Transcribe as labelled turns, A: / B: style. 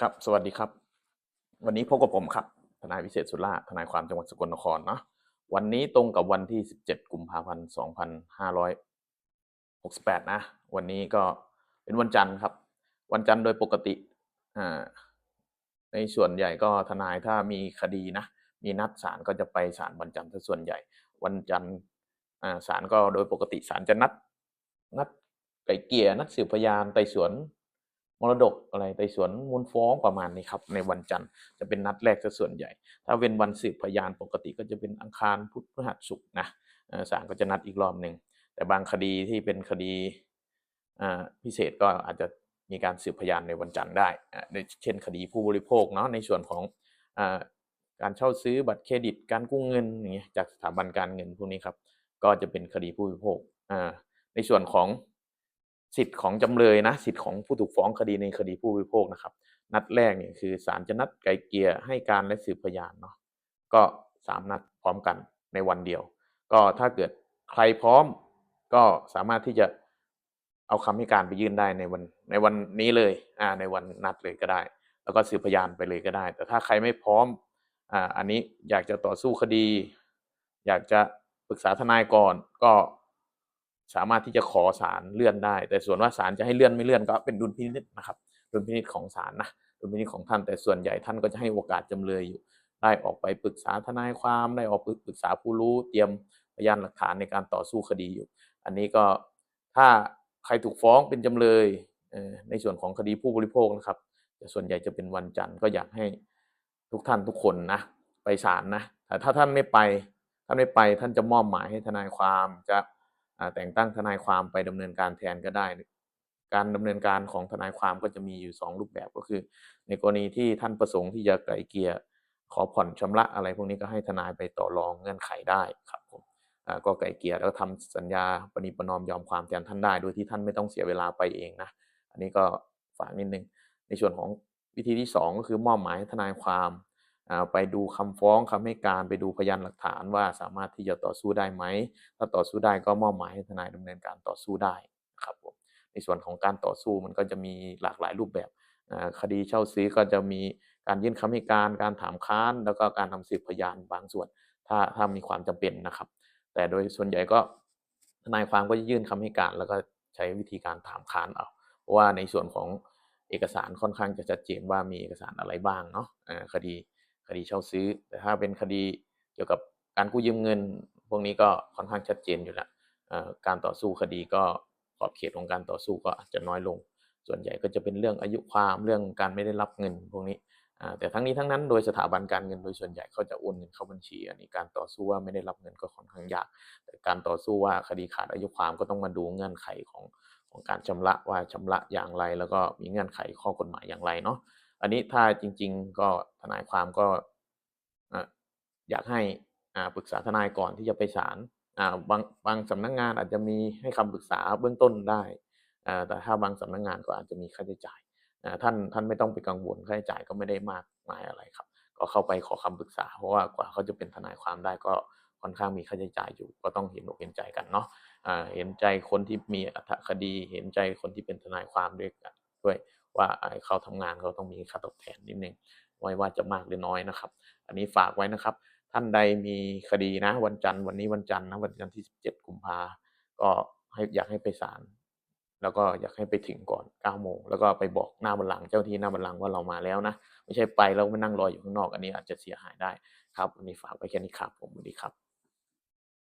A: ครับสวัสดีครับ วันนี้พบกับผมครับทนายวิเศษสุราทนายความจังหวัดสกลนครเนาะวันนี้ตรงกับวันที่ 17 กุมภาพันธ์ 2568 นะ วันนี้ก็เป็นวันจันทร์ครับ วันจันทร์โดยปกติอ่าในส่วนใหญ่ก็ทนายถ้ามีคดีนะ มีนัดศาลก็จะไปศาลวันจันทร์ซะส่วนใหญ่ วันจันทร์อ่าศาลก็โดยปกติศาลจะนัดนัดไกล่เกลี่ยนัดสืบพยานไต่สวน มรดกอะไรไต่สวนมูลฟ้องประมาณนี้ครับ ในวันจันทร์จะเป็นนัดแรกซะส่วนใหญ่ ถ้าเป็นวันสืบพยานปกติก็จะเป็นอังคารพุธพฤหัสศุกร์นะศาลก็จะนัดอีกรอบหนึ่งแต่บางคดีที่เป็นคดีพิเศษก็อาจจะมีการสืบพยานในวันจันทร์ได้ เช่นคดีผู้บริโภคเนาะในส่วนของอการเช่าซื้อบัตรเครดิต การกู้เงินอย่างเงี้ยจากสถาบันการเงินพวกนี้ครับ ก็จะเป็นคดีผู้บริโภคในส่วนของ สิทธิ์ของจำเลยนะสิทธิ์ของผู้ถูกฟ้องคดีในคดีผู้บริโภคนะครับ นัดแรกเนี่ยคือศาลจะนัดไกลเกลี่ยให้การและสืบพยานเนาะก็สามนัดพร้อมกันในวันเดียว ก็ถ้าเกิดใครพร้อมก็สามารถที่จะเอาคำให้การไปยื่นได้ในวันในวันนี้เลยอ่าในวันนัดเลยก็ได้ แล้วก็สืบพยานไปเลยก็ได้ แต่ถ้าใครไม่พร้อมอ่าอันนี้อยากจะต่อสู้คดี อยากจะปรึกษาทนายก่อนก็ สามารถที่จะขอศาลเลื่อนได้ แต่ส่วนว่าศาลจะให้เลื่อนไม่เลื่อนก็เป็นดุลพินิจนะครับดุลพินิจของศาลนะดุลพินิจของท่านแต่ส่วนใหญ่ท่านก็จะให้โอกาสจำเลยอยู่ ได้ออกไปปรึกษาทนายความได้ออกไปปรึกษาผู้รู้เตรียมพยานหลักฐานในการต่อสู้คดีอยู่ อันนี้ก็ถ้าใครถูกฟ้องเป็นจำเลยในส่วนของคดีผู้บริโภคนะครับแต่ส่วนใหญ่จะเป็นวันจันทร์ก็อยากให้ทุกท่านทุกคนนะไปศาลนะแต่ถ้าท่านไม่ไปท่านไม่ไปท่านจะมอบหมายให้ทนายความจะ แต่งตั้งทนายความไปดำเนินการแทนก็ได้ การดำเนินการของทนายความก็จะมีอยู่สองรูปแบบก็คือ ในกรณีที่ท่านประสงค์ที่จะไกลเกลี่ยขอผ่อนชำระอะไรพวกนี้ก็ให้ทนายไปต่อรองเงื่อนไขได้ครับผมก็ไกลเกลี่ยแล้วทำสัญญาปณิประนอมยอมความแทนท่านได้ โดยที่ท่านไม่ต้องเสียเวลาไปเองนะอันนี้ก็ฝากนิดนึงในส่วนของวิธีที่สองก็คือมอบหมายให้ทนายความ ไปดูคำฟ้องคำให้การไปดูพยานหลักฐานว่าสามารถที่จะต่อสู้ได้ไหม ถ้าต่อสู้ได้ก็มอบหมายให้ทนายดำเนินการต่อสู้ได้ครับผมในส่วนของการต่อสู้มันก็จะมีหลากหลายรูปแบบคดีเช่าซื้อก็จะมีการยื่นคำให้การ การถามค้าน แล้วก็การทำสืบพยานบางส่วน ถ้าถ้ามีความจำเป็นนะครับ แต่โดยส่วนใหญ่ก็ทนายความก็จะยื่นคำให้การ แล้วก็ใช้วิธีการถามค้านเอาว่าในส่วนของเอกสารค่อนข้างจะชัดเจนว่ามีเอกสารอะไรบ้างเนาะคดี คดีเช่าซื้อ แต่ถ้าเป็นคดีเกี่ยวกับการกู้ยืมเงิน พวกนี้ก็ค่อนข้างชัดเจนอยู่แล้วการต่อสู้คดีก็ขอบเขตของการต่อสู้ก็อาจจะน้อยลง ส่วนใหญ่ก็จะเป็นเรื่องอายุความเรื่องการไม่ได้รับเงินพวกนี้แต่ทั้งนี้ทั้งนั้นโดยสถาบันการเงินโดยส่วนใหญ่เขาจะโอนเงินเข้าบัญชี อันนี้การต่อสู้ว่าไม่ได้รับเงินก็ค่อนข้างยาก แต่การต่อสู้ว่าคดีขาดอายุความก็ต้องมาดูเงื่อนไขของของการชำระว่าชำระอย่างไร แล้วก็มีเงื่อนไขข้อกฎหมายอย่างไรเนาะ อันนี้ถ้าจริง ๆ ก็ทนายความก็อยากให้อ่าปรึกษาทนายก่อนที่จะไปศาลอ่าบางบางสำนักงานอาจจะมีให้คำปรึกษาเบื้องต้นได้แต่ถ้าบางสำนักงานก็อาจจะมีค่าใช้จ่ายท่านท่านไม่ต้องไปกังวลค่าใช้จ่ายก็ไม่ได้มากมายอะไรครับ ก็เข้าไปขอคำปรึกษา เพราะว่ากว่าเขาจะเป็นทนายความได้ก็ค่อนข้างมีค่าใช้จ่ายอยู่ ก็ต้องเห็นอกเห็นใจกันเนาะเห็นใจคนที่มีอรรถคดี เห็นใจคนที่เป็นทนายความด้วยกันด้วย ว่าเขาทำงานเขาต้องมีค่าตอบแทนนิดหนึ่งไม่ว่าจะมากหรือน้อยนะครับ อันนี้ฝากไว้นะครับ ท่านใดมีคดีนะ วันจันทร์วันนี้วันจันทร์นะวันจันทร์ที่ 17 กุมภาก็ให้อยากให้ไปศาลแล้วก็อยากให้ไปถึงก่อน9โมงแล้วก็ไปบอกหน้าบัลลังก์เจ้าที่หน้าบัลลังก์ว่าเรามาแล้วนะ ไม่ใช่ไปแล้วมานั่งรออยู่ข้างนอก อันนี้อาจจะเสียหายได้ครับวันนี้ฝากไว้แค่นี้ครับผมสวัสดีครับ